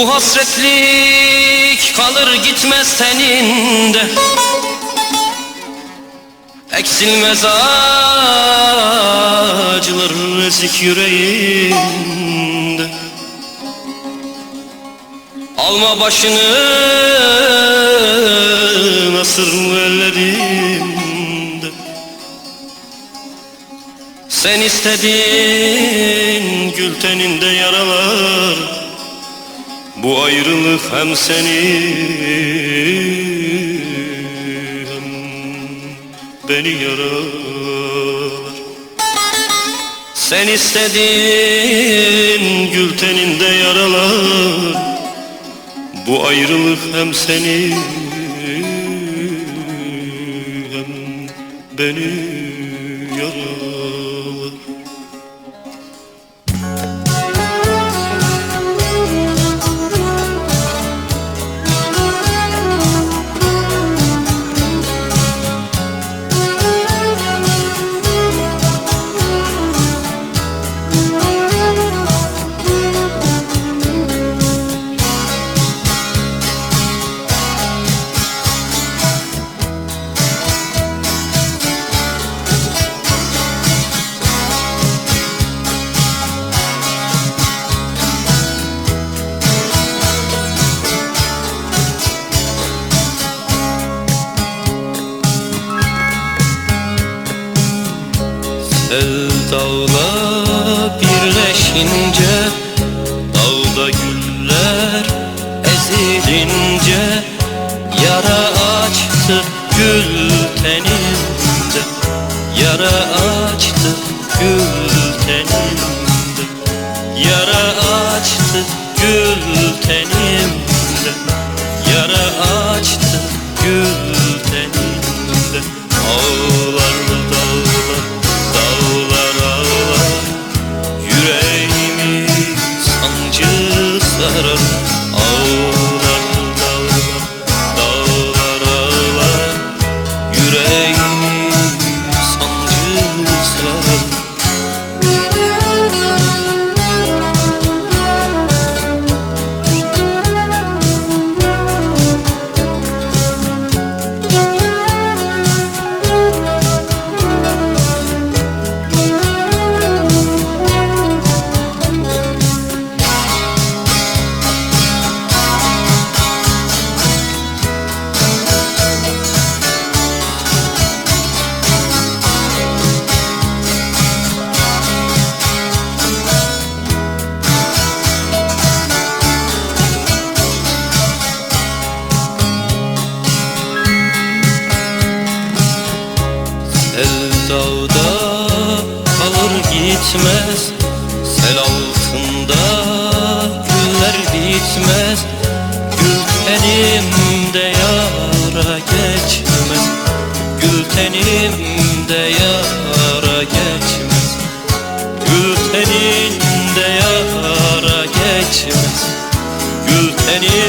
Bu hasretlik kalır gitmez teninde. Eksilmez acılar ezik yüreğinde. Alma başını nasır ellerimde Sen istedin gül teninde yaralar Bu ayrılık hem seni hem beni yarar. Sen istedin gül teninde yaralar. Bu ayrılık hem seni hem beni yarar Sevdağla birleşince Dağda güller ezilince Yara açtı gül tenimde Yara açtı sarar Sevdada kalır gitmez. Sel altında güller bitmez. Gül tenimde yara geçmez. Gül tenimde yara geçmez. Gül teninde yara geçmez. Gül tenimde